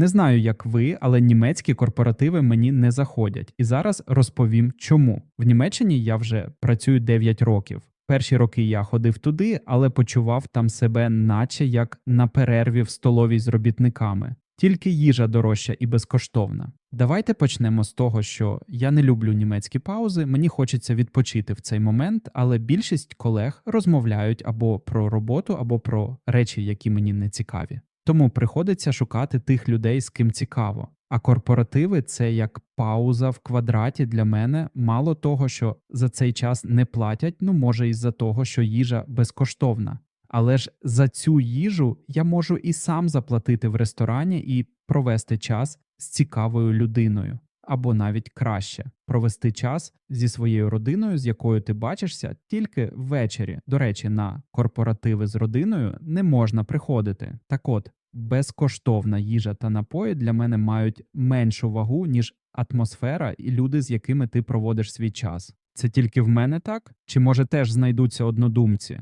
Не знаю, як ви, але німецькі корпоративи мені не заходять. І зараз розповім чому. В Німеччині я вже працюю 9 років. Перші роки я ходив туди, але почував там себе, наче як на перерві в столовій з робітниками. Тільки їжа дорожча і безкоштовна. Давайте почнемо з того, що я не люблю німецькі паузи, мені хочеться відпочити в цей момент, але більшість колег розмовляють або про роботу, або про речі, які мені не цікаві. Тому приходиться шукати тих людей, з ким цікаво. А корпоративи це як пауза в квадраті для мене. Мало того, що за цей час не платять, ну може із-за того, що їжа безкоштовна. Але ж за цю їжу я можу і сам заплатити в ресторані і провести час з цікавою людиною, або навіть краще провести час зі своєю родиною, з якою ти бачишся тільки ввечері. До речі, на корпоративи з родиною не можна приходити. Так от, безкоштовна їжа та напої для мене мають меншу вагу, ніж атмосфера і люди, з якими ти проводиш свій час. Це тільки в мене так? Чи може теж знайдуться однодумці?